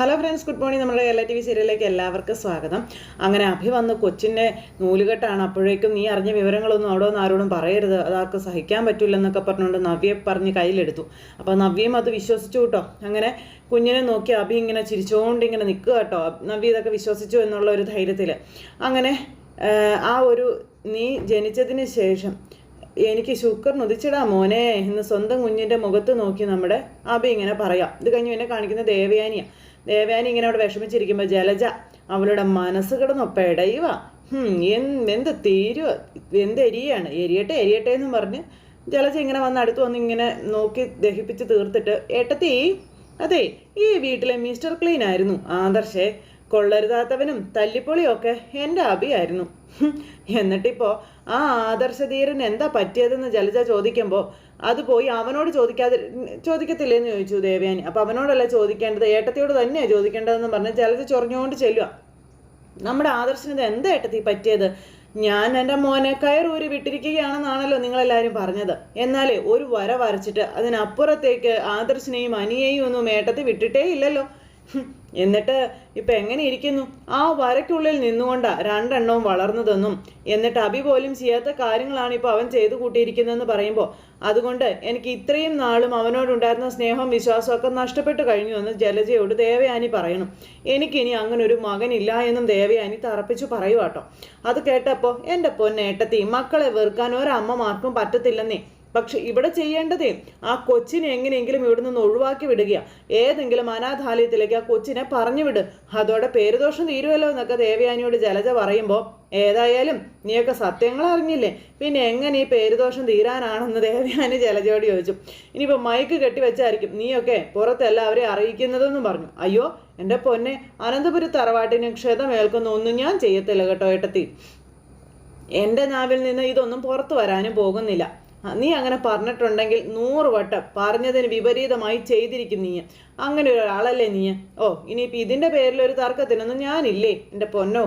Hello friends good morning നമ്മുടെ Kerala T V സീരിയലിലേക്ക് എല്ലാവർക്കും സ്വാഗതം. അങ്ങനെ അഭി വന്ന് കൊച്ചിന്റെ നൂലുകെട്ടാണ്. അപ്പോഴേക്കും നീ അറിഞ്ഞ വിവരങ്ങളൊന്നും അവിടെ നിന്ന് ആരോടും പറയരുത്. അതാർക്ക് സഹിക്കാൻ പറ്റില്ലെന്നൊക്കെ പറഞ്ഞുകൊണ്ട് നവ്യെ പറഞ്ഞ് കയ്യിലെടുത്തു. അപ്പോൾ നവ്യയും അത് വിശ്വസിച്ചു കേട്ടോ. അങ്ങനെ കുഞ്ഞിനെ നോക്കി അഭി ഇങ്ങനെ ചിരിച്ചുകൊണ്ട് ഇങ്ങനെ നിൽക്കുക കേട്ടോ. നവ്യ ഇതൊക്കെ വിശ്വസിച്ചു എന്നുള്ള ഒരു ധൈര്യത്തിൽ അങ്ങനെ ആ ഒരു നീ ജനിച്ചതിന് ശേഷം എനിക്ക് ഷുക്കർ നുതിച്ചിടാ മോനെ എന്ന് സ്വന്തം കുഞ്ഞിന്റെ മുഖത്ത് നോക്കി നമ്മുടെ അഭി ഇങ്ങനെ പറയാം. ഇത് കഴിഞ്ഞ് പിന്നെ കാണിക്കുന്ന ദേവയാനിയാണ് ദേവയാനി ഇങ്ങനെ അവിടെ വിഷമിച്ചിരിക്കുമ്പോൾ ജലജ അവളുടെ മനസ്സ് കിടന്നൊപ്പം ഇടയുക എന്ത് തീരുവ? എന്ത് എരിയാണ്? എരിയട്ടെ എരിയട്ടെ എന്നും പറഞ്ഞ് ജലജ ഇങ്ങനെ വന്ന് അടുത്ത് വന്ന് ഇങ്ങനെ നോക്കി ദഹിപ്പിച്ച് തീർത്തിട്ട് ഏട്ടത്തി അതെ ഈ വീട്ടിലെ മിസ്റ്റർ ക്ലീൻ ആയിരുന്നു. ആദർശേ കൊള്ളരുതാത്തവനും തല്ലിപ്പൊളിയും ഒക്കെ എന്റെ അഭിയായിരുന്നു എന്നിട്ടിപ്പോൾ ആ ആദർശധീരൻ എന്താ പറ്റിയതെന്ന് ജലജ ചോദിക്കുമ്പോൾ അത് പോയി അവനോട് ചോദിക്കാതെ ചോദിക്കത്തില്ലെന്ന് ചോദിച്ചു ദേവയാനി. അപ്പോൾ അവനോടല്ല ചോദിക്കേണ്ടത് ഏട്ടത്തിയോട് തന്നെയാണ് ചോദിക്കേണ്ടതെന്ന് പറഞ്ഞ് ജലജ ചൊറിഞ്ഞുകൊണ്ട് ചെല്ലുക. നമ്മുടെ ആദർശനത് എന്താ ഏട്ടത്തി പറ്റിയത്? ഞാൻ എന്റെ മോനെ കയറൂരി വിട്ടിരിക്കുകയാണെന്നാണല്ലോ നിങ്ങളെല്ലാവരും പറഞ്ഞത്. എന്നാലേ ഒരു വര വരച്ചിട്ട് അതിനപ്പുറത്തേക്ക് ആദർശനെയും അനിയെയും ഒന്നും ഏട്ടത്തി വിട്ടിട്ടേ ഇല്ലല്ലോ. എന്നിട്ട് ഇപ്പം എങ്ങനെ ഇരിക്കുന്നു? ആ വരയ്ക്കുള്ളിൽ നിന്നുകൊണ്ടാ രണ്ടെണ്ണവും വളർന്നതെന്നും എന്നിട്ട് അഭി പോലും ചെയ്യാത്ത കാര്യങ്ങളാണ് ഇപ്പോൾ അവൻ ചെയ്തു കൂട്ടിയിരിക്കുന്നതെന്ന് പറയുമ്പോൾ അതുകൊണ്ട് എനിക്ക് ഇത്രയും നാളും അവനോടുണ്ടായിരുന്ന സ്നേഹം വിശ്വാസമൊക്കെ നഷ്ടപ്പെട്ടു കഴിഞ്ഞു എന്ന് ജലജയോട് ദേവയാനി പറയണം. എനിക്കിനി അങ്ങനെ ഒരു മകനില്ല എന്നും ദേവയാനി തറപ്പിച്ചു പറയുവാട്ടോ. അത് കേട്ടപ്പോൾ എന്റെ പൊന്നേട്ടത്തി മക്കളെ വെറുക്കാൻ ഒരമ്മമാർക്കും പറ്റത്തില്ലെന്നേ. പക്ഷെ ഇവിടെ ചെയ്യേണ്ടതേ ആ കൊച്ചിനെ എങ്ങനെയെങ്കിലും ഇവിടെ നിന്ന് ഒഴിവാക്കി വിടുക ഏതെങ്കിലും അനാഥാലയത്തിലേക്ക് ആ കൊച്ചിനെ പറഞ്ഞു വിട് അതോടെ പേരുദോഷം തീരുമല്ലോ എന്നൊക്കെ ദേവയാനിയോട് ജലജ പറയുമ്പോൾ ഏതായാലും നീയൊക്കെ സത്യങ്ങൾ അറിഞ്ഞില്ലേ പിന്നെ എങ്ങനെ ഈ പേരുദോഷം തീരാനാണെന്ന് ദേവയാനി ജലജോടി ചോദിച്ചു. ഇനിയിപ്പോൾ മൈക്ക് കെട്ടി വെച്ചായിരിക്കും. നീയൊക്കെ പുറത്ത് എല്ലാവരെയും അറിയിക്കുന്നതെന്നും പറഞ്ഞു. അയ്യോ എന്റെ പൊന്നെ അനന്തപുരി തറവാട്ടിന് ക്ഷതമേൽക്കുന്ന ഒന്നും ഞാൻ ചെയ്യത്തില്ല കേട്ടോ ഏട്ടത്തി. എന്റെ നാവിൽ നിന്ന് ഇതൊന്നും പുറത്തു വരാനും പോകുന്നില്ല. നീ അങ്ങനെ പറഞ്ഞിട്ടുണ്ടെങ്കിൽ നൂറ് വട്ടം പറഞ്ഞതിന് വിപരീതമായി ചെയ്തിരിക്കും നീ. അങ്ങനെ ഒരാളല്ലേ നീ. ഓ ഇനിയിപ്പോൾ ഇതിന്റെ പേരിൽ ഒരു തർക്കത്തിനൊന്നും ഞാനില്ലേ എന്റെ പൊന്നോ.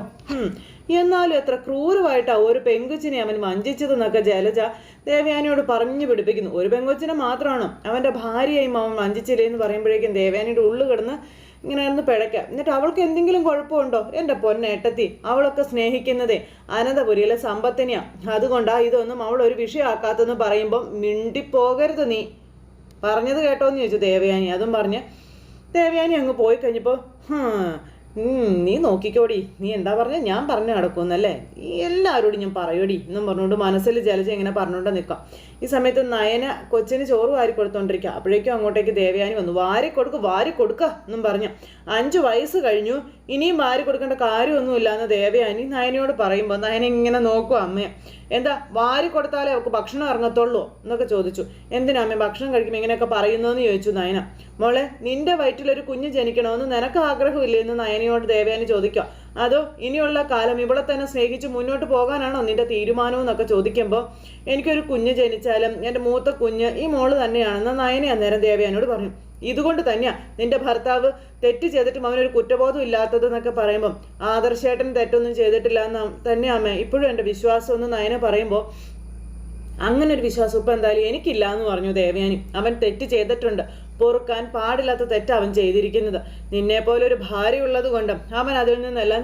എന്നാലും എത്ര ക്രൂരമായിട്ടാ ഒരു പെങ്കുച്ചിനെ അവൻ വഞ്ചിച്ചതെന്നൊക്കെ ജലജ ദേവയാനിയോട് പറഞ്ഞു പിടിപ്പിക്കുന്നു. ഒരു പെങ്കൊച്ചിനെ മാത്രമാണ് അവന്റെ ഭാര്യയും അവൻ വഞ്ചിച്ചില്ലേ എന്ന് പറയുമ്പോഴേക്കും ദേവയാനിയുടെ ഉള്ളു കിടന്ന് ഇങ്ങനെ ഒന്ന് പിഴയ്ക്കാം എന്നിട്ട് അവൾക്ക് എന്തെങ്കിലും കുഴപ്പമുണ്ടോ? എന്റെ പൊന്നേട്ടത്തി അവളൊക്കെ സ്നേഹിക്കുന്നതേ അനന്തപുരിയിലെ സമ്പത്തിനെയാ. അതുകൊണ്ടാ ഇതൊന്നും അവൾ ഒരു വിഷയമാക്കാത്തെന്ന് പറയുമ്പം മിണ്ടിപ്പോകരുത് നീ. പറഞ്ഞത് കേട്ടോന്ന് ചോദിച്ചു ദേവയാനി. അതും പറഞ്ഞ് ദേവയാനി അങ്ങ് പോയി കഴിഞ്ഞപ്പോൾ നീ നോക്കിക്കോടി. നീ എന്താ പറഞ്ഞ? ഞാൻ പറഞ്ഞു നടക്കുമെന്നല്ലേ? എല്ലാവരോടും ഞാൻ പറയോടി. എന്നും പറഞ്ഞുകൊണ്ട് മനസ്സിൽ ജലജ ഇങ്ങനെ പറഞ്ഞുകൊണ്ട് നിൽക്കാം. ഈ സമയത്ത് നയന കൊച്ചിന് ചോറ് വാരി കൊടുത്തോണ്ടിരിക്കുക അപ്പോഴേക്കും അങ്ങോട്ടേക്ക് ദേവയാനി വന്നു. വാരി കൊടുക്ക് വാരി കൊടുക്ക എന്നും പറഞ്ഞു. അഞ്ച് വയസ്സ് കഴിഞ്ഞു. ഇനിയും വാരി കൊടുക്കേണ്ട കാര്യമൊന്നുമില്ല എന്ന് ദേവയാനി നയനയോട് പറയുമ്പോൾ നയന ഇങ്ങനെ നോക്കുക അമ്മയെ എന്താ വാരി കൊടുത്താലേ അവൾക്ക് ഭക്ഷണം ഇറങ്ങത്തുള്ളൂ എന്നൊക്കെ ചോദിച്ചു. എന്തിനാ അമ്മ ഭക്ഷണം കഴിക്കുമ്പോൾ ഇങ്ങനെയൊക്കെ പറയുന്നതെന്ന് ചോദിച്ചു നയന. മോളെ നിന്റെ വയറ്റിലൊരു കുഞ്ഞ് ജനിക്കണമെന്ന് നിനക്ക് ആഗ്രഹമില്ലേ എന്ന് നയനയോട് ദേവയാനി ചോദിക്കുക. അതോ ഇനിയുള്ള കാലം ഇവിടെ തന്നെ സ്നേഹിച്ച് മുന്നോട്ട് പോകാനാണോ നിന്റെ തീരുമാനം എന്നൊക്കെ ചോദിക്കുമ്പോൾ എനിക്കൊരു കുഞ്ഞ് ജനിച്ചാലും എന്റെ മൂത്ത കുഞ്ഞ് ഈ മോൾ തന്നെയാണെന്ന് നയനെ അന്നേരം ദേവയാനോട് പറഞ്ഞു. ഇതുകൊണ്ട് തന്നെയാ നിന്റെ ഭർത്താവ് തെറ്റ് ചെയ്തിട്ടും അവനൊരു കുറ്റബോധം ഇല്ലാത്തത് എന്നൊക്കെ ആദർശേട്ടൻ തെറ്റൊന്നും ചെയ്തിട്ടില്ല എന്ന് തന്നെ അമ്മ. ഇപ്പോഴും എന്റെ വിശ്വാസം എന്ന് നയന പറയുമ്പോൾ അങ്ങനെ ഒരു വിശ്വാസം ഇപ്പം എന്തായാലും എനിക്കില്ല എന്ന് പറഞ്ഞു ദേവയാനി. അവൻ തെറ്റ് ചെയ്തിട്ടുണ്ട്. പൊറുക്കാൻ പാടില്ലാത്ത തെറ്റ് അവൻ ചെയ്തിരിക്കുന്നത്. നിന്നെ പോലെ ഒരു ഭാര്യ ഉള്ളത് കൊണ്ട് അവൻ അതിൽ നിന്നെല്ലാം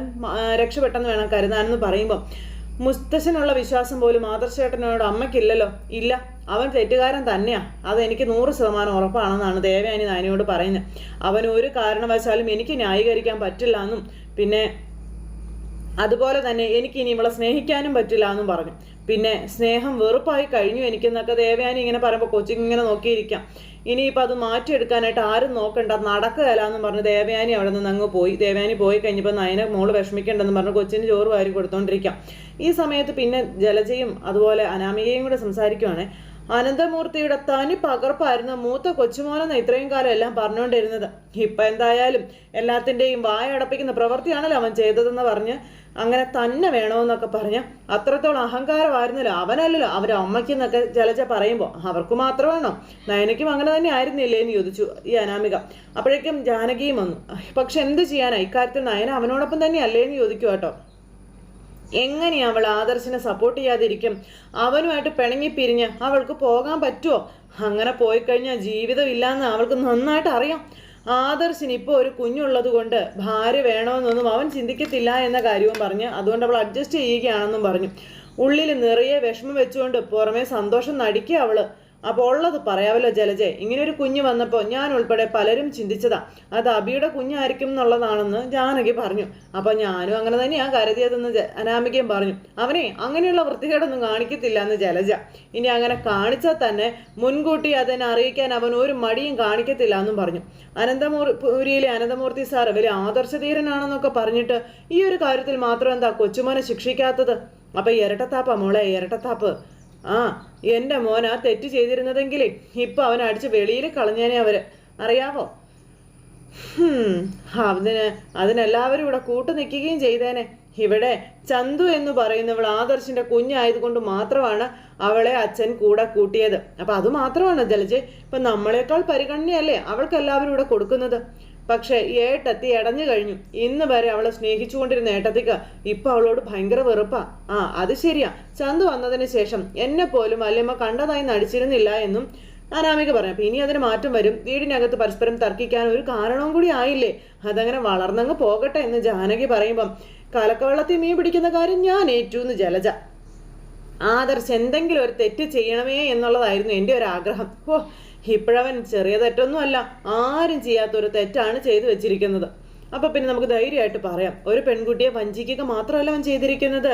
രക്ഷപ്പെട്ടെന്ന് വേണം കരുതാനെന്ന് പറയുമ്പോൾ മുസ്തശനുള്ള വിശ്വാസം പോലും ആദർശേട്ടനോട് അമ്മയ്ക്കില്ലല്ലോ. ഇല്ല അവൻ തെറ്റുകാരൻ തന്നെയാ. അത് എനിക്ക് നൂറ് ശതമാനം ഉറപ്പാണെന്നാണ് ദേവയാനി നാനിയോട് പറയുന്നത്. അവൻ ഒരു കാരണവശാലും എനിക്ക് ന്യായീകരിക്കാൻ പറ്റില്ല എന്നും പിന്നെ അതുപോലെ തന്നെ എനിക്ക് ഇനി ഇവളെ സ്നേഹിക്കാനും പറ്റില്ല എന്നും പറഞ്ഞു. പിന്നെ സ്നേഹം വെറുപ്പായി കഴിഞ്ഞു എനിക്കെന്നൊക്കെ ദേവയാനി ഇങ്ങനെ പറയുമ്പോൾ കൊച്ചിങ് ഇങ്ങനെ നോക്കിയിരിക്കാം. ഇനിയിപ്പോൾ അത് മാറ്റിയെടുക്കാനായിട്ട് ആരും നോക്കണ്ട നടക്കുകയല്ല എന്ന് പറഞ്ഞ് ദേവയാനി അവിടെ നിന്ന് അങ്ങ് പോയി. ദേവയാനി പോയി കഴിഞ്ഞപ്പോൾ നയന മോൾ വിഷമിക്കേണ്ടെന്ന് പറഞ്ഞ് കൊച്ചിന് ചോറ് വാരി കൊടുത്തോണ്ടിരിക്കാം. ഈ സമയത്ത് പിന്നെ ജലജയും അതുപോലെ അനാമികയും കൂടെ സംസാരിക്കുവാണ് അനന്തമൂർത്തിയുടെ തനി പകർപ്പായിരുന്ന മൂത്ത കൊച്ചുമോനെന്ന് ഇത്രയും കാലം എല്ലാം പറഞ്ഞുകൊണ്ടിരുന്നത്. ഇപ്പം എന്തായാലും എല്ലാത്തിന്റെയും വായ അടപ്പിക്കുന്ന പ്രവൃത്തിയാണല്ലോ അവൻ ചെയ്തതെന്ന് പറഞ്ഞ് അങ്ങനെ തന്നെ വേണമെന്നൊക്കെ പറഞ്ഞ് അത്രത്തോളം അഹങ്കാരമായിരുന്നല്ലോ. അവനല്ലല്ലോ അവരെ അമ്മയ്ക്കെന്നൊക്കെ ജലജ പറയുമ്പോൾ അവർക്ക് മാത്രം വേണോ നയനയ്ക്കും അങ്ങനെ തന്നെ ആയിരുന്നില്ലേ എന്ന് ചോദിച്ചു ഈ അനാമിക. അപ്പോഴേക്കും ജാനകിയും വന്നു. പക്ഷെ എന്ത് ചെയ്യാനാ? ഇക്കാര്യത്തിൽ നയന അവനോടൊപ്പം തന്നെ അല്ലേ എന്ന് ചോദിക്കുക കേട്ടോ എങ്ങനെയാ അവൾ ആദർശിനെ സപ്പോർട്ട് ചെയ്യാതിരിക്കും? അവനുമായിട്ട് പിണങ്ങി പിരിഞ്ഞ് അവൾക്ക് പോകാൻ പറ്റുമോ അങ്ങനെ പോയി കഴിഞ്ഞാൽ ജീവിതം ഇല്ലാന്ന് അവൾക്ക് നന്നായിട്ട് അറിയാം. ആദർശിന് ഇപ്പോൾ ഒരു കുഞ്ഞുള്ളത് കൊണ്ട് ഭാര്യ വേണമെന്നൊന്നും അവൻ ചിന്തിക്കത്തില്ല എന്ന കാര്യവും പറഞ്ഞ് അതുകൊണ്ട് അവൾ അഡ്ജസ്റ്റ് ചെയ്യുകയാണെന്നും പറഞ്ഞു. ഉള്ളിൽ നിറയെ വിഷമം വെച്ചുകൊണ്ട് പുറമേ സന്തോഷം നടിക്കുക അവൾ. അപ്പോൾ ഉള്ളത് പറയാവല്ലോ ജലജെ. ഇങ്ങനൊരു കുഞ്ഞ് വന്നപ്പോൾ ഞാൻ ഉൾപ്പെടെ പലരും ചിന്തിച്ചതാ. അത് അബിയുടെ കുഞ്ഞായിരിക്കും എന്നുള്ളതാണെന്ന് ജാനകി പറഞ്ഞു. അപ്പോൾ ഞാനും അങ്ങനെ തന്നെയാ കരുതിയതെന്ന് അനാമികയും പറഞ്ഞു. അവനെ അങ്ങനെയുള്ള വൃത്തികേടൊന്നും കാണിക്കത്തില്ല എന്ന് ജലജ. ഇനി അങ്ങനെ കാണിച്ചാൽ തന്നെ മുൻകൂട്ടി അതിനെ അറിയിക്കാൻ അവൻ ഒരു മടിയും കാണിക്കത്തില്ല എന്നും പറഞ്ഞു അനന്തമൂരിയിലെ അനന്തമൂർത്തി സാർ വലിയ ആദർശധീരനാണെന്നൊക്കെ പറഞ്ഞിട്ട് ഈ ഒരു കാര്യത്തിൽ മാത്രം എന്താ കൊച്ചുമോനെ ശിക്ഷിക്കാത്തത്? അപ്പൊ ഇരട്ടത്താപ്പാ മോളെ ഇരട്ടത്താപ്പ്. ആ എന്റെ മോൻ ആ തെറ്റ് ചെയ്തിരുന്നതെങ്കിലേ ഇപ്പൊ അവൻ അടിച്ച് വെളിയിൽ കളഞ്ഞേനെ അവർ. അറിയാവോ? അതിന് അതിനെല്ലാവരും ഇവിടെ കൂട്ടു നിൽക്കുകയും ചെയ്തേനെ. ഇവിടെ ചന്തു എന്ന് പറയുന്നവൾ ആദർശിന്റെ കുഞ്ഞായതുകൊണ്ട് മാത്രമാണ് അവളെ അച്ഛൻ കൂടെ കൂട്ടിയത്. അപ്പൊ അത് മാത്രമാണ് ജലജ് ഇപ്പൊ നമ്മളെക്കാൾ പരിഗണനയല്ലേ അവൾക്ക് എല്ലാവരും ഇവിടെ കൊടുക്കുന്നത്? പക്ഷെ ഏട്ടത്തി അടഞ്ഞു കഴിഞ്ഞു. ഇന്ന് വരെ അവളെ സ്നേഹിച്ചുകൊണ്ടിരുന്ന ഏട്ടത്തിക്ക് ഇപ്പൊ അവളോട് ഭയങ്കര വെറുപ്പാ. ആ അത് ശരിയാ. ചന്തു വന്നതിന് ശേഷം എന്നെ പോലും വല്യമ്മ കണ്ടതായി നടിച്ചിരുന്നില്ല എന്നും അനാമിക പറഞ്ഞു. അപ്പൊ ഇനി അതിന് മാറ്റം വരും. വീടിനകത്ത് പരസ്പരം തർക്കിക്കാൻ ഒരു കാരണവും കൂടി ആയില്ലേ? അതങ്ങനെ വളർന്നങ്ങ് പോകട്ടെ എന്ന് ജാനകി പറയുമ്പം കലക്കവെള്ളത്തിൽ മീൻ പിടിക്കുന്ന കാര്യം ഞാൻ ഏറ്റു എന്ന് ജലജ. ആദർശ് എന്തെങ്കിലും ഒരു തെറ്റ് ചെയ്യണമേ എന്നുള്ളതായിരുന്നു എന്റെ ഒരു ആഗ്രഹം ഓ ഇപ്പോഴവൻ ചെറിയ തെറ്റൊന്നും അല്ല ആരും ചെയ്യാത്തൊരു തെറ്റാണ് ചെയ്തു വെച്ചിരിക്കുന്നത്. അപ്പൊ പിന്നെ നമുക്ക് ധൈര്യമായിട്ട് പറയാം ഒരു പെൺകുട്ടിയെ വഞ്ചിക്കുക മാത്രമല്ല അവൻ ചെയ്തിരിക്കുന്നത്.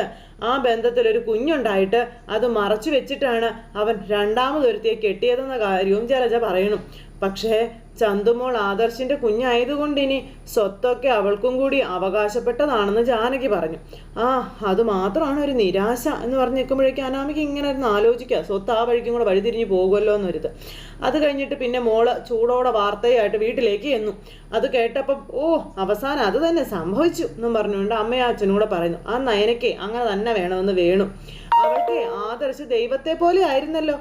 ആ ബന്ധത്തിൽ ഒരു കുഞ്ഞുണ്ടായിട്ട് അത് മറച്ചു വെച്ചിട്ടാണ് അവൻ രണ്ടാമതൊരുത്തിയെ കെട്ടിയതെന്ന കാര്യവും ജലജ പറയണം. പക്ഷേ ചന്തുമോൾ ആദർശിന്റെ കുഞ്ഞായതുകൊണ്ട് ഇനി സ്വത്തൊക്കെ അവൾക്കും കൂടി അവകാശപ്പെട്ടതാണെന്ന് ജാനകി പറഞ്ഞു. ആ അത് മാത്രമാണ് ഒരു നിരാശ എന്ന് പറഞ്ഞ് നിൽക്കുമ്പോഴേക്കും അനാമിക്ക് ഇങ്ങനെ ഇരുന്ന് ആലോചിക്കുക. സ്വത്ത് ആ വഴിക്കും കൂടെ വഴിതിരിഞ്ഞ് പോകുമല്ലോ എന്നൊരിത്. അത് കഴിഞ്ഞിട്ട് പിന്നെ മോൾ ചൂടോടെ വാർത്തയായിട്ട് വീട്ടിലേക്ക് എന്നു അത് കേട്ടപ്പം ഓ അവസാനം അത് തന്നെ സംഭവിച്ചു എന്നും പറഞ്ഞുകൊണ്ട് അമ്മയും അച്ഛനും കൂടെ പറയുന്നു. ആ നയനയ്ക്ക് അങ്ങനെ തന്നെ വേണമെന്ന് വേണു. അവൾക്ക് ആദർശ ദൈവത്തെ പോലെ ആയിരുന്നല്ലോ.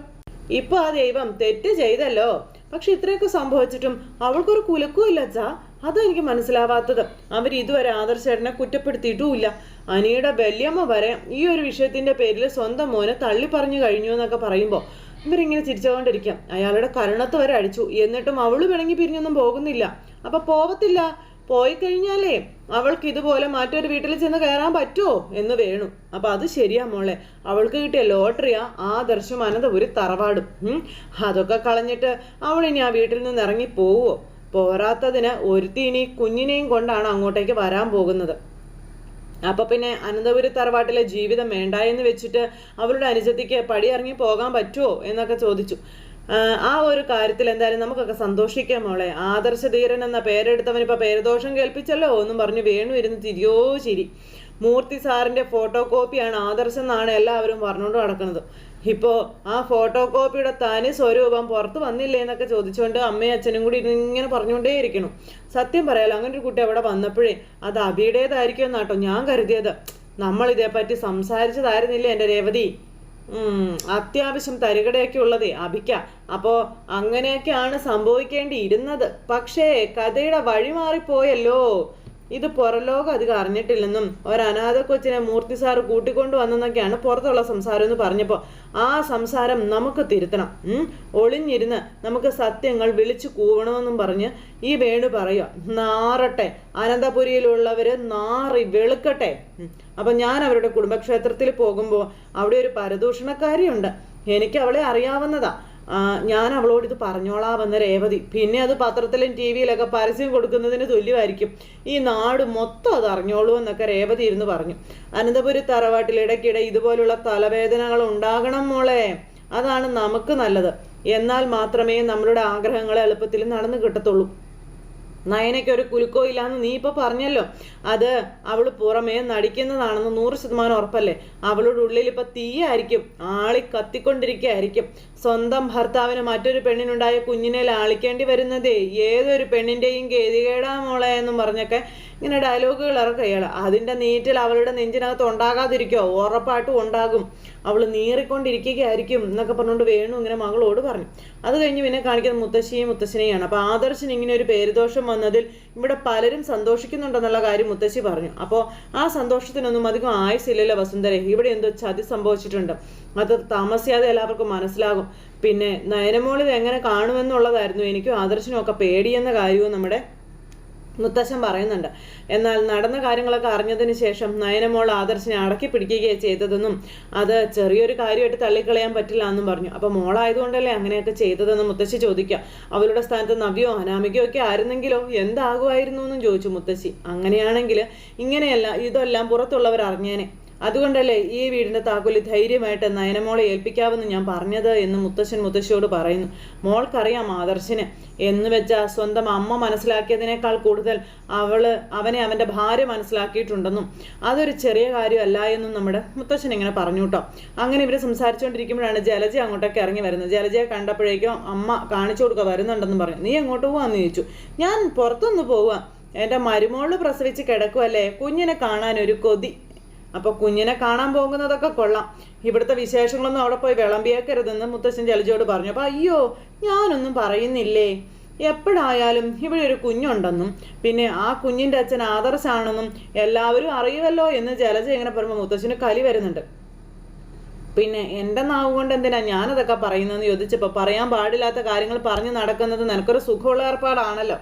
ഇപ്പൊ ആ ദൈവം തെറ്റ് ചെയ്തല്ലോ. പക്ഷെ ഇത്രയൊക്കെ സംഭവിച്ചിട്ടും അവൾക്കൊരു കുലക്കും ഇല്ല അച്ഛാ. അതും എനിക്ക് മനസ്സിലാവാത്തത്. അവർ ഇതുവരെ ആദർശേട്ടനെ കുറ്റപ്പെടുത്തിയിട്ടുമില്ല. അനിയുടെ വല്യമ്മ വരെ ഈ ഒരു വിഷയത്തിന്റെ പേരിൽ സ്വന്തം മോനെ തള്ളി പറഞ്ഞു കഴിഞ്ഞു എന്നൊക്കെ പറയുമ്പോൾ ഇവരിങ്ങനെ ചിരിച്ചുകൊണ്ടിരിക്കാം അയാളുടെ കരുണത്ത് വരെ അടിച്ചു. എന്നിട്ടും അവൾ പിണങ്ങി പിരിഞ്ഞൊന്നും പോകുന്നില്ല. അപ്പൊ പോവത്തില്ല. പോയി കഴിഞ്ഞാലേ അവൾക്ക് ഇതുപോലെ മറ്റൊരു വീട്ടിൽ ചെന്ന് കയറാൻ പറ്റുമോ എന്ന് വേണു. അപ്പൊ അത് ശരിയാ മോളെ. അവൾക്ക് കിട്ടിയ ലോട്ടറിയാ ആദർശം ഒരു തറവാടും. അതൊക്കെ കളഞ്ഞിട്ട് അവൾ ഇനി ആ വീട്ടിൽ നിന്ന് ഇറങ്ങി പോവോ. പോരാത്തതിന് ഒരുത്തി ഇനി കുഞ്ഞിനെയും കൊണ്ടാണ് അങ്ങോട്ടേക്ക് വരാൻ പോകുന്നത്. അപ്പൊ പിന്നെ അനന്തപുരി തറവാട്ടിലെ ജീവിതം വേണ്ട എന്ന് വെച്ചിട്ട് അവളുടെ അനുജത്തിക്ക് പടിയിറങ്ങി പോകാൻ പറ്റുമോ എന്നൊക്കെ ചോദിച്ചു. ആ, ഒരു കാര്യത്തിൽ എന്തായാലും നമുക്കൊക്കെ സന്തോഷിക്കാം മോളെ. ആദർശധീരൻ എന്ന പേരെടുത്തവൻ ഇപ്പൊ പേരദോഷം കേൾപ്പിച്ചല്ലോ? എന്നും പറഞ്ഞു വേണു ഇരുന്ന് തിരിയോ ചിരി. മൂർത്തി സാറിന്റെ ഫോട്ടോ കോപ്പിയാണ് ആദർശം എന്നാണ് എല്ലാവരും പറഞ്ഞുകൊണ്ട് നടക്കുന്നത്. ഇപ്പോ ആ ഫോട്ടോ കോപ്പിയുടെ തനി സ്വരൂപം പുറത്ത് വന്നില്ലേ എന്നൊക്കെ ചോദിച്ചുകൊണ്ട് അമ്മയും അച്ഛനും കൂടി ഇങ്ങനെ പറഞ്ഞുകൊണ്ടേയിരിക്കണം സത്യം പറയാലോ അങ്ങനെ ഒരു കുട്ടി അവിടെ വന്നപ്പോഴേ അത് അബിയുടേതായിരിക്കും എന്നാട്ടോ ഞാൻ കരുതിയത്. നമ്മൾ ഇതേപ്പറ്റി സംസാരിച്ചതായിരുന്നില്ലേ എന്റെ രേവതി? അത്യാവശ്യം തരികടയൊക്കെ ഉള്ളതേ അഭിക്ക. അപ്പോ അങ്ങനെയൊക്കെയാണ് സംഭവിക്കേണ്ടിയിരുന്നത്. പക്ഷേ കഥയുടെ വഴി മാറിപ്പോയല്ലോ ഇത് പുറലോകം അധികം അറിഞ്ഞിട്ടില്ലെന്നും ഒരനാഥ കൊച്ചിനെ മൂർത്തി സാറ് കൂട്ടിക്കൊണ്ടു വന്നെന്നൊക്കെയാണ് പുറത്തുള്ള സംസാരം എന്ന് പറഞ്ഞപ്പോൾ ആ സംസാരം നമുക്ക് തിരുത്തണം? ഒളിഞ്ഞിരുന്ന് നമുക്ക് സത്യങ്ങൾ വിളിച്ചു കൂവണമെന്നും പറഞ്ഞ് ഈ വേണു പറയുക നാറട്ടെ അനന്തപുരിയിലുള്ളവർ നാറി വെളുക്കട്ടെ. അപ്പം ഞാൻ അവരുടെ കുടുംബക്ഷേത്രത്തിൽ പോകുമ്പോൾ അവിടെ ഒരു പരദൂഷണക്കാരിയുണ്ട്. എനിക്ക് അവളെ അറിയാവുന്നതാ. ആ, ഞാൻ അവളോട് ഇത് പറഞ്ഞോളാമെന്ന രേവതി. പിന്നെ അത് പത്രത്തിലും ടി വിയിലൊക്കെ പരസ്യം കൊടുക്കുന്നതിന് തുല്യമായിരിക്കും. ഈ നാട് മൊത്തം അത് അറിഞ്ഞോളൂ എന്നൊക്കെ രേവതി ഇരുന്ന് പറഞ്ഞു. അനന്തപുരി തറവാട്ടിൽ ഇടയ്ക്കിടെ ഇതുപോലുള്ള തലവേദനകൾ ഉണ്ടാകണം മോളെ. അതാണ് നമുക്ക് നല്ലത്. എന്നാൽ മാത്രമേ നമ്മളുടെ ആഗ്രഹങ്ങൾ എളുപ്പത്തിൽ നടന്നു കിട്ടത്തുള്ളൂ. നയനയ്ക്ക് ഒരു കുലുക്കോ ഇല്ലാന്ന് നീ ഇപ്പൊ പറഞ്ഞല്ലോ. അത് അവൾ പുറമേ നടിക്കുന്നതാണെന്ന് നൂറ് ശതമാനം ഉറപ്പല്ലേ? അവളുടെ ഉള്ളിൽ ഇപ്പൊ തീയായിരിക്കും. ആളി കത്തിക്കൊണ്ടിരിക്കുകയായിരിക്കും. സ്വന്തം ഭർത്താവിന് മറ്റൊരു പെണ്ണിനുണ്ടായ കുഞ്ഞിനെ ലാളിക്കേണ്ടി വരുന്നതേ. ഏതൊരു പെണ്ണിന്റെയും ഗതികേടാ മോളെ എന്നും പറഞ്ഞൊക്കെ ഇങ്ങനെ ഡയലോഗുകൾ ഇറക്കുകയാണ് അതിന്റെ നീറ്റിൽ അവളുടെ നെഞ്ചിനകത്ത് ഉണ്ടാകാതിരിക്കോ? ഉറപ്പായിട്ടും ഉണ്ടാകും. അവൾ നീറിക്കൊണ്ടിരിക്കുകയായിരിക്കും എന്നൊക്കെ പറഞ്ഞുകൊണ്ട് വേണു ഇങ്ങനെ മകളോട് പറഞ്ഞു. അത് കഴിഞ്ഞ് പിന്നെ കാണിക്കുന്ന മുത്തശ്ശിയും മുത്തശ്ശനെയാണ്. അപ്പോൾ ആദർശന് ഇങ്ങനെ ഒരു പേരുദോഷം വന്നതിൽ ഇവിടെ പലരും സന്തോഷിക്കുന്നുണ്ടെന്നുള്ള കാര്യം മുത്തശ്ശി പറഞ്ഞു. അപ്പോൾ ആ സന്തോഷത്തിനൊന്നും അധികം ആയുസില്ലല്ലോ വസുന്ധരെ. ഇവിടെ എന്തോ ചതി സംഭവിച്ചിട്ടുണ്ട്. അത് താമസിയാതെ എല്ലാവർക്കും മനസ്സിലാകും. പിന്നെ നയനമോളിൽ എങ്ങനെ കാണുമെന്നുള്ളതായിരുന്നു എനിക്കും ആദർശനും ഒക്കെ പേടിയെന്ന കാര്യവും നമ്മുടെ മുത്തശ്ശൻ പറയുന്നുണ്ട്. എന്നാൽ നടന്ന കാര്യങ്ങളൊക്കെ അറിഞ്ഞതിന് ശേഷം നയനമോൾ ആദർശിനെ അടക്കി പിടിക്കുകയാണ് ചെയ്തതെന്നും അത് ചെറിയൊരു കാര്യമായിട്ട് തള്ളിക്കളയാൻ പറ്റില്ല എന്നും പറഞ്ഞു. അപ്പോൾ മോളായതുകൊണ്ടല്ലേ അങ്ങനെയൊക്കെ ചെയ്തതെന്ന് മുത്തശ്ശി ചോദിക്കുക. അവളുടെ സ്ഥാനത്ത് നവ്യോ അനാമികയോ ഒക്കെ ആയിരുന്നെങ്കിലോ എന്താകുമായിരുന്നു എന്നും ചോദിച്ചു മുത്തശ്ശി. അങ്ങനെയാണെങ്കിൽ ഇങ്ങനെയല്ല ഇതെല്ലാം പുറത്തുള്ളവർ അറിഞ്ഞേനെ അതുകൊണ്ടല്ലേ ഈ വീടിന്റെ താക്കോൽ ധൈര്യമായിട്ട് നയനമോളെ ഏൽപ്പിക്കാമെന്ന് ഞാൻ പറഞ്ഞത് എന്ന് മുത്തശ്ശൻ മുത്തശ്ശിയോട് പറയുന്നു. മോൾക്കറിയാം ആദർശിന്. എന്ന് വെച്ചാൽ സ്വന്തം അമ്മ മനസ്സിലാക്കിയതിനേക്കാൾ കൂടുതൽ അവൾ അവനെ അവന്റെ ഭാര്യ മനസ്സിലാക്കിയിട്ടുണ്ടെന്നും അതൊരു ചെറിയ കാര്യമല്ല എന്നും നമ്മുടെ മുത്തശ്ശൻ ഇങ്ങനെ പറഞ്ഞു കേട്ടോ. അങ്ങനെ ഇവർ സംസാരിച്ചുകൊണ്ടിരിക്കുമ്പോഴാണ് ജലജ അങ്ങോട്ടൊക്കെ ഇറങ്ങി വരുന്നത്. ജലജയെ കണ്ടപ്പോഴേക്കും അമ്മ കാണിച്ചു കൊടുക്കുക വരുന്നുണ്ടെന്ന് പറഞ്ഞു. നീ എങ്ങോട്ട് പോവാന്ന് ചോദിച്ചു. ഞാൻ പുറത്തൊന്ന് പോവാം. എന്റെ മരുമോൾ പ്രസവിച്ച് കിടക്കുമല്ലേ കുഞ്ഞിനെ കാണാൻ ഒരു കൊതി. അപ്പോൾ കുഞ്ഞിനെ കാണാൻ പോകുന്നതൊക്കെ കൊള്ളാം. ഇവിടുത്തെ വിശേഷങ്ങളൊന്നും അവിടെ പോയി വിളമ്പിയേക്കരുതെന്ന് മുത്തശ്ശൻ ജലജയോട് പറഞ്ഞു. അപ്പോൾ അയ്യോ ഞാനൊന്നും പറയുന്നില്ലേ? എപ്പോഴായാലും ഇവിടെ ഒരു കുഞ്ഞുണ്ടെന്നും പിന്നെ ആ കുഞ്ഞിന്റെ അച്ഛൻ ആദർശാണെന്നും എല്ലാവരും അറിയുമല്ലോ എന്ന് ജലജ ഇങ്ങനെ പറയുമ്പോൾ മുത്തശ്ശന് കലി വരുന്നുണ്ട്. പിന്നെ എന്റെ നാവ് കൊണ്ട് എന്തിനാ ഞാനതൊക്കെ പറയുന്നതെന്ന് ചോദിച്ചപ്പോൾ പറയാൻ പാടില്ലാത്ത കാര്യങ്ങൾ പറഞ്ഞു നടക്കുന്നത് നിനക്കൊരു സുഖമുള്ള ഏർപ്പാടാണല്ലോ.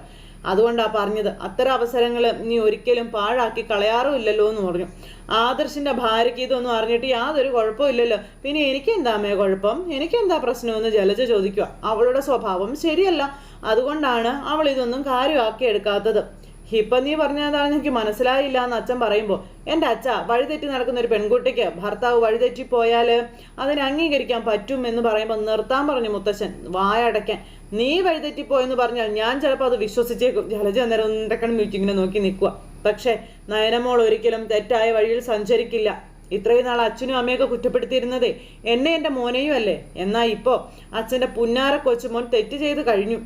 അതുകൊണ്ടാണ് പറഞ്ഞത്. അത്തരം അവസരങ്ങൾ നീ ഒരിക്കലും പാഴാക്കി കളയാറുമില്ലല്ലോ എന്ന് പറഞ്ഞു. ആദർശിന്റെ ഭാര്യയ്ക്ക് ഇതൊന്നും അറിഞ്ഞിട്ട് യാതൊരു കുഴപ്പമില്ലല്ലോ പിന്നെ എനിക്കെന്താമേ കുഴപ്പം? എനിക്കെന്താ പ്രശ്നമെന്ന് ജലജ ചോദിക്കുക. അവളുടെ സ്വഭാവം ശരിയല്ല. അതുകൊണ്ടാണ് അവൾ ഇതൊന്നും കാര്യമാക്കി എടുക്കാത്തത്. ഇപ്പൊ നീ പറഞ്ഞതാണ് എനിക്ക് മനസ്സിലായില്ല എന്ന് അച്ഛൻ പറയുമ്പോൾ എന്റെ അച്ഛ വഴിതെറ്റി നടക്കുന്ന ഒരു പെൺകുട്ടിക്ക് ഭർത്താവ് വഴിതെറ്റി പോയാൽ അതിനെ അംഗീകരിക്കാൻ പറ്റും എന്ന് പറയുമ്പോൾ നിർത്താൻ പറഞ്ഞു മുത്തശ്ശൻ വായടയ്ക്കാൻ. നീ വഴിതെറ്റിപ്പോയെന്ന് പറഞ്ഞാൽ ഞാൻ ചിലപ്പോൾ അത് വിശ്വസിച്ചേക്കും. ജലജ അന്നേരം എന്തൊക്കെ മീറ്റിങ്ങിനെ നോക്കി നിൽക്കുക പക്ഷേ നയനമോൾ ഒരിക്കലും തെറ്റായ വഴിയിൽ സഞ്ചരിക്കില്ല. ഇത്രയും നാൾ അച്ഛനും അമ്മയൊക്കെ കുറ്റപ്പെടുത്തിയിരുന്നതേ എന്നെ എന്റെ മോനെയും അല്ലേ? എന്നാൽ ഇപ്പോൾ അച്ഛന്റെ പുന്നാര കൊച്ചുമോൻ തെറ്റ് ചെയ്ത് കഴിഞ്ഞു.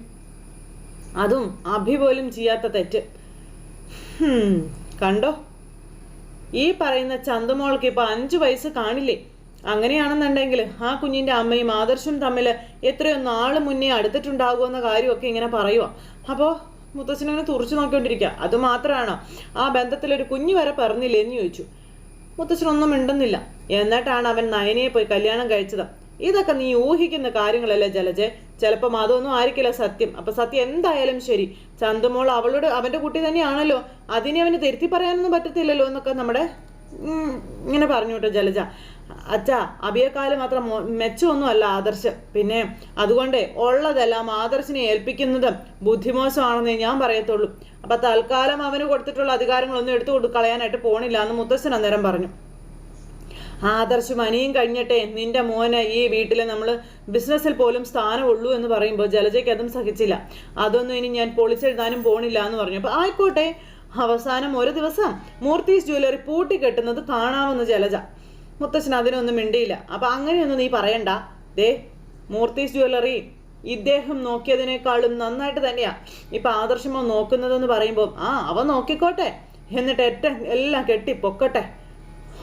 അതും അഭി പോലും ചെയ്യാത്ത തെറ്റ്. കണ്ടോ? ഈ പറയുന്ന ചന്തുമോൾക്ക് ഇപ്പോൾ അഞ്ചു വയസ്സ് കാണില്ലേ? അങ്ങനെയാണെന്നുണ്ടെങ്കിൽ ആ കുഞ്ഞിന്റെ അമ്മയും ആദർശം തമ്മിൽ എത്രയോ നാൾ മുന്നേ അടുത്തിട്ടുണ്ടാകുമെന്ന കാര്യമൊക്കെ ഇങ്ങനെ പറയുക അപ്പോൾ മുത്തശ്ശനങ്ങനെ തുറച്ചു നോക്കിക്കൊണ്ടിരിക്കുക അത് മാത്രമാണോ ആ ബന്ധത്തിലൊരു കുഞ്ഞു വരെ പറഞ്ഞില്ലേ എന്ന് ചോദിച്ചു. മുത്തശ്ശനൊന്നും മിണ്ടുന്നില്ല. എന്നിട്ടാണ് അവൻ നയനയെ പോയി കല്യാണം കഴിച്ചത്. ഇതൊക്കെ നീ ഊഹിക്കുന്ന കാര്യങ്ങളല്ലേ ജലജെ? ചിലപ്പം അതൊന്നും ആയിരിക്കില്ല സത്യം. അപ്പൊ സത്യം എന്തായാലും ശരി. ചന്തുമോൾ അവളോട് അവന്റെ കുട്ടി തന്നെയാണല്ലോ. അതിനെ അവന് തിരുത്തി പറയാനൊന്നും പറ്റത്തില്ലല്ലോ എന്നൊക്കെ നമ്മുടെ ഇങ്ങനെ പറഞ്ഞു കേട്ടോ ജലജ. അച്ഛാ അഭിയക്കാലം മാത്രം മെച്ചമൊന്നും അല്ല ആദർശ്. പിന്നെ അതുകൊണ്ട് ഉള്ളതെല്ലാം ആദർശിനെ ഏൽപ്പിക്കുന്നത് ബുദ്ധിമോശമാണെന്നേ ഞാൻ പറയത്തുള്ളൂ. അപ്പൊ തൽക്കാലം അവന് കൊടുത്തിട്ടുള്ള അധികാരങ്ങളൊന്നും എടുത്തു കളയാനായിട്ട് പോണില്ല എന്ന് മുത്തശ്ശൻ അന്നേരം പറഞ്ഞു. ആദർശം അനിയും കഴിഞ്ഞിട്ടെ നിന്റെ മോനെ ഈ വീട്ടിൽ നമ്മൾ ബിസിനസ്സിൽ പോലും സ്ഥാനമുള്ളൂ എന്ന് പറയുമ്പോൾ ജലജയ്ക്ക് അതും സഹിച്ചില്ല. അതൊന്നും ഇനി ഞാൻ പൊളിച്ചെഴുതാനും പോണില്ല എന്ന് പറഞ്ഞു. അപ്പോൾ ആയിക്കോട്ടെ അവസാനം ഒരു ദിവസം മൂർത്തീസ് ജ്വല്ലറി പൂട്ടിക്കെട്ടുന്നത് കാണാമെന്ന് ജലജ. മുത്തച്ഛൻ അതിനൊന്നും മിണ്ടിയില്ല. അപ്പം അങ്ങനെയൊന്നും നീ പറയണ്ട. ദേ മൂർത്തീസ് ജ്വല്ലറി ഇദ്ദേഹം നോക്കിയതിനേക്കാളും നന്നായിട്ട് തന്നെയാ. ഇപ്പൊ ആദർശമോ നോക്കുന്നതെന്ന് പറയുമ്പോൾ ആ അവ നോക്കിക്കോട്ടെ. എന്നിട്ട് ഏറ്റ എല്ലാം കെട്ടി പൊക്കട്ടെ.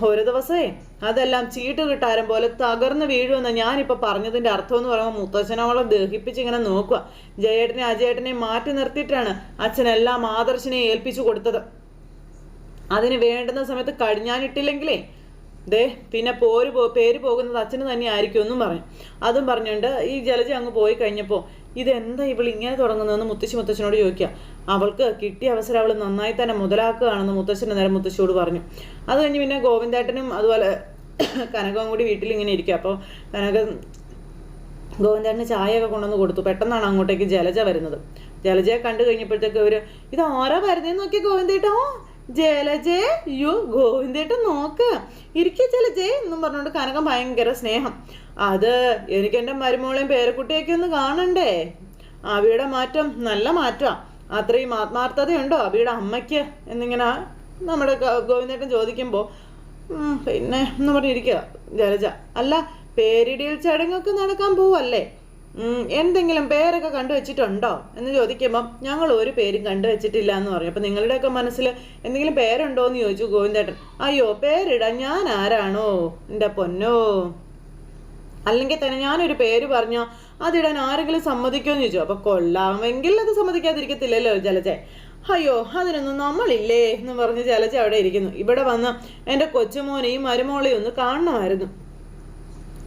ഒരു ദിവസേ അതെല്ലാം ചീട്ട് കിട്ടാരം പോലെ തകർന്ന് വീഴുമെന്ന് ഞാനിപ്പോൾ പറഞ്ഞതിന്റെ അർത്ഥം എന്ന് പറയുമ്പോൾ മുത്തച്ഛനോളം ദഹിപ്പിച്ച് ഇങ്ങനെ നോക്കുക. ജയേട്ടനെ അജയേട്ടനെ മാറ്റി നിർത്തിയിട്ടാണ് അച്ഛനെല്ലാം ആദർശനെ ഏൽപ്പിച്ചു കൊടുത്തത്. അതിന് വേണ്ടുന്ന സമയത്ത് കടിഞ്ഞാനിട്ടില്ലെങ്കിലേ ദേ പിന്നെ പോര് പോ പേര് പോകുന്നത് അച്ഛന് തന്നെ ആയിരിക്കും എന്നും പറഞ്ഞു അതും പറഞ്ഞുകൊണ്ട് ഈ ജലജ അങ്ങ് പോയി കഴിഞ്ഞപ്പോൾ ഇതെന്താ ഇവൾ ഇങ്ങനെ തുടങ്ങുന്നതെന്ന് മുത്തശ്ശി മുത്തശ്ശനോട് ചോദിക്കുക അവൾക്ക് കിട്ടിയ അവസരം അവൾ നന്നായി തന്നെ മുതലാക്കുകയാണെന്ന് മുത്തശ്ശന്റെ നേരം മുത്തശ്ശിയോട് പറഞ്ഞു. അത് കഴിഞ്ഞ് പിന്നെ ഗോവിന്ദേട്ടനും അതുപോലെ കനകവും കൂടി വീട്ടിൽ ഇങ്ങനെ ഇരിക്കുക അപ്പോൾ കനക ഗോവിന്ദേട്ടന് ചായയൊക്കെ കൊണ്ടുവന്ന് കൊടുത്തു. പെട്ടെന്നാണ് അങ്ങോട്ടേക്ക് ജലജ വരുന്നത്. ജലജയെ കണ്ടു കഴിഞ്ഞപ്പോഴത്തേക്ക് ഇവർ ഇത് ആരാ വരുന്നതെന്ന് നോക്കിയ ഗോവിന്ദേട്ടോ? ജലജേ യു ഗോവിന്ദേട്ട് നോക്ക്. ഇരിക്കെ ജലജേ എന്നും പറഞ്ഞുകൊണ്ട് കനകം ഭയങ്കര സ്നേഹം. അത് എനിക്ക് എന്റെ മരുമോളെയും പേരക്കുട്ടിയൊക്കെ ഒന്ന് കാണണ്ടേ? അവിയുടെ മാറ്റം നല്ല മാറ്റമാണ് അത്രയും ആത്മാർത്ഥതയുണ്ടോ അവിയുടെ അമ്മയ്ക്ക്? എന്നിങ്ങനെ നമ്മുടെ ഗോവിന്ദേട്ടൻ ചോദിക്കുമ്പോൾ പിന്നെ എന്ന് പറഞ്ഞിരിക്കുക ജലജ. അല്ല പേരിടിയിൽ ചടങ്ങൊക്കെ നടക്കാൻ പോവല്ലേ? എന്തെങ്കിലും പേരൊക്കെ കണ്ടുവച്ചിട്ടുണ്ടോ എന്ന് ചോദിക്കുമ്പം ഞങ്ങൾ ഒരു പേരും കണ്ടുവച്ചിട്ടില്ല എന്ന് പറഞ്ഞു അപ്പം നിങ്ങളുടെയൊക്കെ മനസ്സിൽ എന്തെങ്കിലും പേരുണ്ടോ എന്ന് ചോദിച്ചു ഗോവിന്ദേട്ടൻ. അയ്യോ പേരിടാൻ ഞാൻ ആരാണോ? എന്റെ പൊന്നോ? അല്ലെങ്കിൽ തന്നെ ഞാനൊരു പേര് പറഞ്ഞോ അതിടാൻ ആരെങ്കിലും സമ്മതിക്കുമെന്ന് ചോദിച്ചു. അപ്പോൾ കൊള്ളാമെങ്കിൽ അത് സമ്മതിക്കാതിരിക്കത്തില്ലല്ലോ ജലജെ. അയ്യോ അതിനൊന്നും നമ്മളില്ലേ എന്ന് പറഞ്ഞ് ജലജ അവിടെ ഇരിക്കുന്നു. ഇവിടെ വന്ന് എന്റെ കൊച്ചുമോനെയും മരുമോളെയും ഒന്ന് കാണണമായിരുന്നു.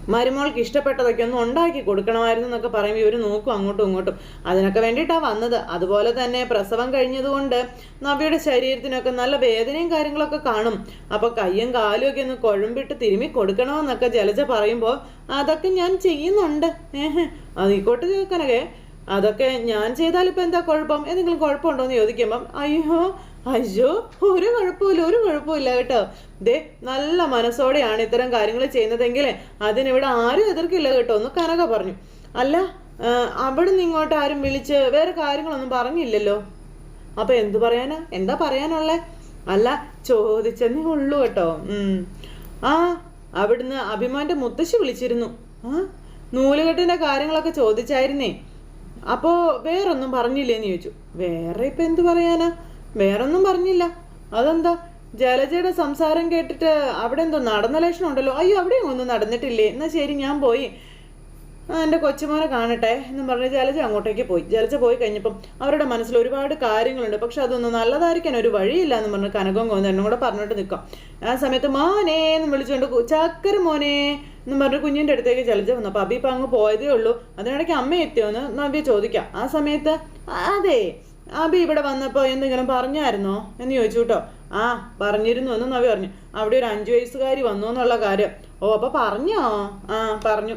മരുമോൾക്ക് ഇഷ്ടപ്പെട്ടതൊക്കെ ഒന്ന് ഉണ്ടാക്കി കൊടുക്കണമായിരുന്നു എന്നൊക്കെ പറയുമ്പോൾ ഇവർ നോക്കും അങ്ങോട്ടും ഇങ്ങോട്ടും. അതിനൊക്കെ വേണ്ടിയിട്ടാണ് വന്നത്. അതുപോലെ തന്നെ പ്രസവം കഴിഞ്ഞതുകൊണ്ട് നവ്യയുടെ ശരീരത്തിനൊക്കെ നല്ല വേദനയും കാര്യങ്ങളൊക്കെ കാണും. അപ്പോൾ കയ്യും കാലും ഒക്കെ ഒന്ന് കുഴമ്പിട്ട് തിരുമ്മി കൊടുക്കണമെന്നൊക്കെ ജലജ പറയുമ്പോൾ അതൊക്കെ ഞാൻ ചെയ്യുന്നുണ്ട്. ഏഹ് അതിക്കോട്ട് കനകെ അതൊക്കെ ഞാൻ ചെയ്താൽ എന്താ കുഴപ്പം? എന്തെങ്കിലും കുഴപ്പമുണ്ടോ എന്ന് ചോദിക്കുമ്പം അയ്യോ അയ്യോ ഒരു കുഴപ്പമില്ല ഒരു കുഴപ്പമില്ല കേട്ടോ. ദേ നല്ല മനസ്സോടെയാണ് ഇത്തരം കാര്യങ്ങൾ ചെയ്യുന്നതെങ്കിൽ അതിനിവിടെ ആരും എതിർക്കില്ല കേട്ടോ ഒന്ന് കനക പറഞ്ഞു. അല്ല അവിടെ അവിടുന്ന് ഇങ്ങോട്ട് ആരും വിളിച്ച് വേറെ കാര്യങ്ങളൊന്നും പറഞ്ഞില്ലല്ലോ? അപ്പൊ എന്തു പറയാനാ? എന്താ പറയാനുള്ളേ? അല്ല ചോദിച്ചെന്നേ ഉള്ളൂ കേട്ടോ. ആ അവിടുന്ന് അഭിമാന്റെ മുത്തശ്ശി വിളിച്ചിരുന്നു. ആ നൂലുകെട്ടിന്റെ കാര്യങ്ങളൊക്കെ ചോദിച്ചായിരുന്നേ. അപ്പോ വേറൊന്നും പറഞ്ഞില്ലേന്ന് ചോദിച്ചു. വേറെ ഇപ്പൊ എന്തു പറയാനാ? വേറൊന്നും പറഞ്ഞില്ല. അതെന്താ? ജലജയുടെ സംസാരം കേട്ടിട്ട് അവിടെ എന്തോ നടന്ന ലക്ഷണം ഉണ്ടല്ലോ അയ്യോ അവിടെയും ഒന്നും നടന്നിട്ടില്ലേ? എന്നാ ശരി ഞാൻ പോയി. എന്റെ കൊച്ചുമാരെ കാണട്ടെ എന്ന് പറഞ്ഞ് ജലജ അങ്ങോട്ടേക്ക് പോയി. ജലജ പോയി കഴിഞ്ഞപ്പം അവരുടെ മനസ്സിൽ ഒരുപാട് കാര്യങ്ങളുണ്ട്. പക്ഷെ അതൊന്നും നല്ലതായിരിക്കാൻ ഒരു വഴിയില്ല എന്ന് പറഞ്ഞ് കനകം കോന്ന് എന്നും കൂടെ പറഞ്ഞിട്ട് നിൽക്കാം ആ സമയത്ത് മോനെ എന്ന് വിളിച്ചുകൊണ്ട് ചക്കര മോനെ എന്ന് പറഞ്ഞ് കുഞ്ഞിന്റെ അടുത്തേക്ക് ജലജ വന്നു. അപ്പോൾ അബി ഇപ്പം അങ്ങ് പോയതേ ഉള്ളൂ. അതിനിടയ്ക്ക് അമ്മ എത്തിയോന്ന് നവ്യ ചോദിക്കാം. ആ സമയത്ത് അതെ അബി ഇവിടെ വന്നപ്പോൾ എന്തെങ്കിലും പറഞ്ഞായിരുന്നോ? എന്ന് ചോദിച്ചു കേട്ടോ ആ പറഞ്ഞിരുന്നു എന്ന് നവ്യ പറഞ്ഞു. അവിടെ ഒരു അഞ്ചു വയസ്സുകാരി വന്നു എന്നുള്ള കാര്യം. ഓ അപ്പോൾ പറഞ്ഞോ? ആ പറഞ്ഞു.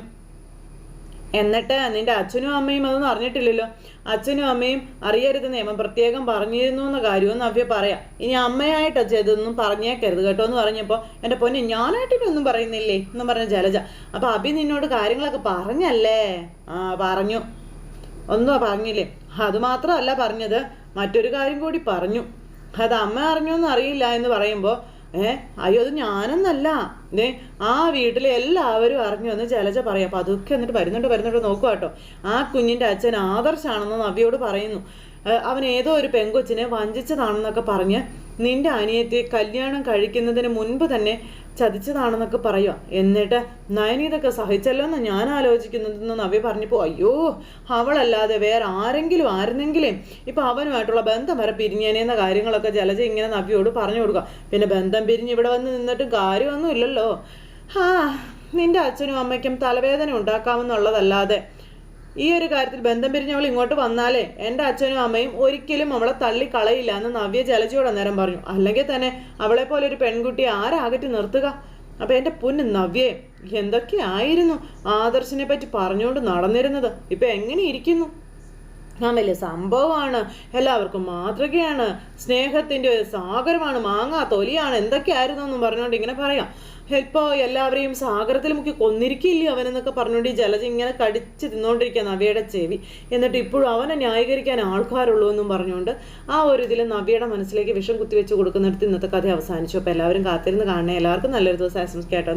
എന്നിട്ട് നിന്റെ അച്ഛനും അമ്മയും അതൊന്നും അറിഞ്ഞിട്ടില്ലല്ലോ. അച്ഛനും അമ്മയും അറിയരുത് നിയമം പ്രത്യേകം പറഞ്ഞിരുന്നു എന്ന കാര്യവും നവ്യ പറയാം. ഇനി അമ്മയായിട്ട് ചെയ്തൊന്നും പറഞ്ഞേക്കരുത് കേട്ടോ എന്ന് പറഞ്ഞപ്പോൾ എന്റെ പൊന്നെ ഞാനായിട്ടൊന്നും പറയുന്നില്ലേ എന്ന് പറഞ്ഞ ജലജ. അപ്പൊ അഭി നിന്നോട് കാര്യങ്ങളൊക്കെ പറഞ്ഞല്ലേ? ആ പറഞ്ഞു. ഒന്നും പറഞ്ഞില്ലേ? അത് മാത്രമല്ല പറഞ്ഞത് മറ്റൊരു കാര്യം കൂടി പറഞ്ഞു. അത് അമ്മ അറിഞ്ഞോന്ന് അറിയില്ല എന്ന് പറയുമ്പോൾ ഏ അയ്യോ അത് ഞാനൊന്നല്ല. ദേ ആ വീട്ടിലെ എല്ലാവരും അറിഞ്ഞു എന്ന് ജലജ പറയാം. അപ്പൊ അതൊക്കെ എന്നിട്ട് വരുന്നുണ്ട് വരുന്നുണ്ട് നോക്കുക കേട്ടോ. ആ കുഞ്ഞിന്റെ അച്ഛൻ ആദർശാണെന്ന് നവ്യോട് പറയുന്നു. അവൻ ഏതോ ഒരു പെങ്കൊച്ചിനെ വഞ്ചിച്ചതാണെന്നൊക്കെ പറഞ്ഞ് നിന്റെ അനിയത്തെ കല്യാണം കഴിക്കുന്നതിന് മുൻപ് തന്നെ ചതിച്ചതാണെന്നൊക്കെ പറയുക എന്നിട്ട് നയനീതൊക്കെ സഹിച്ചല്ലോ എന്ന് ഞാൻ ആലോചിക്കുന്നതെന്ന് നവ്യ പറഞ്ഞപ്പോൾ അയ്യോ അവളല്ലാതെ വേറെ ആരെങ്കിലും ആയിരുന്നെങ്കിലും ഇപ്പൊ അവനുമായിട്ടുള്ള ബന്ധം വരെ പിരിഞ്ഞേനെന്ന കാര്യങ്ങളൊക്കെ ജലജ ഇങ്ങനെ നവ്യോട് പറഞ്ഞു കൊടുക്കുക. പിന്നെ ബന്ധം പിരിഞ്ഞ് ഇവിടെ വന്ന് നിന്നിട്ടും കാര്യമൊന്നും ഇല്ലല്ലോ. ആ നിന്റെ അച്ഛനും അമ്മയ്ക്കും തലവേദന ഉണ്ടാക്കാമെന്നുള്ളതല്ലാതെ ഈ ഒരു കാര്യത്തിൽ ബന്ധം പിരിഞ്ഞവൾ ഇങ്ങോട്ട് വന്നാലേ എന്റെ അച്ഛനും അമ്മയും ഒരിക്കലും അവളെ തള്ളി കളയില്ല എന്ന് നവ്യ ജലജിയോട് അന്നേരം പറഞ്ഞു. അല്ലെങ്കിൽ തന്നെ അവളെ പോലെ ഒരു പെൺകുട്ടിയെ ആരാകറ്റി നിർത്തുക? അപ്പൊ എന്റെ പൊന്ന് നവ്യേ എന്തൊക്കെയായിരുന്നു ആദർശിനെ പറ്റി പറഞ്ഞുകൊണ്ട് നടന്നിരുന്നത്? ഇപ്പൊ എങ്ങനെ ഇരിക്കുന്നു? ആ വലിയ സംഭവമാണ്. എല്ലാവർക്കും മാതൃകയാണ്. സ്നേഹത്തിന്റെ ഒരു സാഗരമാണ്. മാങ്ങാ തൊലിയാണ്. എന്തൊക്കെയായിരുന്നു എന്നും പറഞ്ഞുകൊണ്ട് ഇങ്ങനെ പറയാം. ഇപ്പോ എല്ലാവരെയും സാഗരത്തിൽ മുക്കി കൊന്നിരിക്കില്ലേ അവനെന്നൊക്കെ പറഞ്ഞുകൊണ്ട് ഈ ജലജ ഇങ്ങനെ കടിച്ച് തിന്നുകൊണ്ടിരിക്കുക നവ്യയുടെ ചെവി. എന്നിട്ട് ഇപ്പോഴും അവനെ ന്യായീകരിക്കാൻ ആൾക്കാരുള്ളൂ എന്നും പറഞ്ഞുകൊണ്ട് ആ ഒരു ഇതിൽ നവ്യയുടെ മനസ്സിലേക്ക് വിഷം കുത്തിവെച്ച് കൊടുക്കുന്നിടത്ത് ഇന്നത്തെ കഥ അവസാനിച്ചു. അപ്പോൾ എല്ലാവരും കാത്തിരുന്ന് കാണണേ. എല്ലാവർക്കും നല്ലൊരു ദിവസം ആശംസിക്കട്ടോ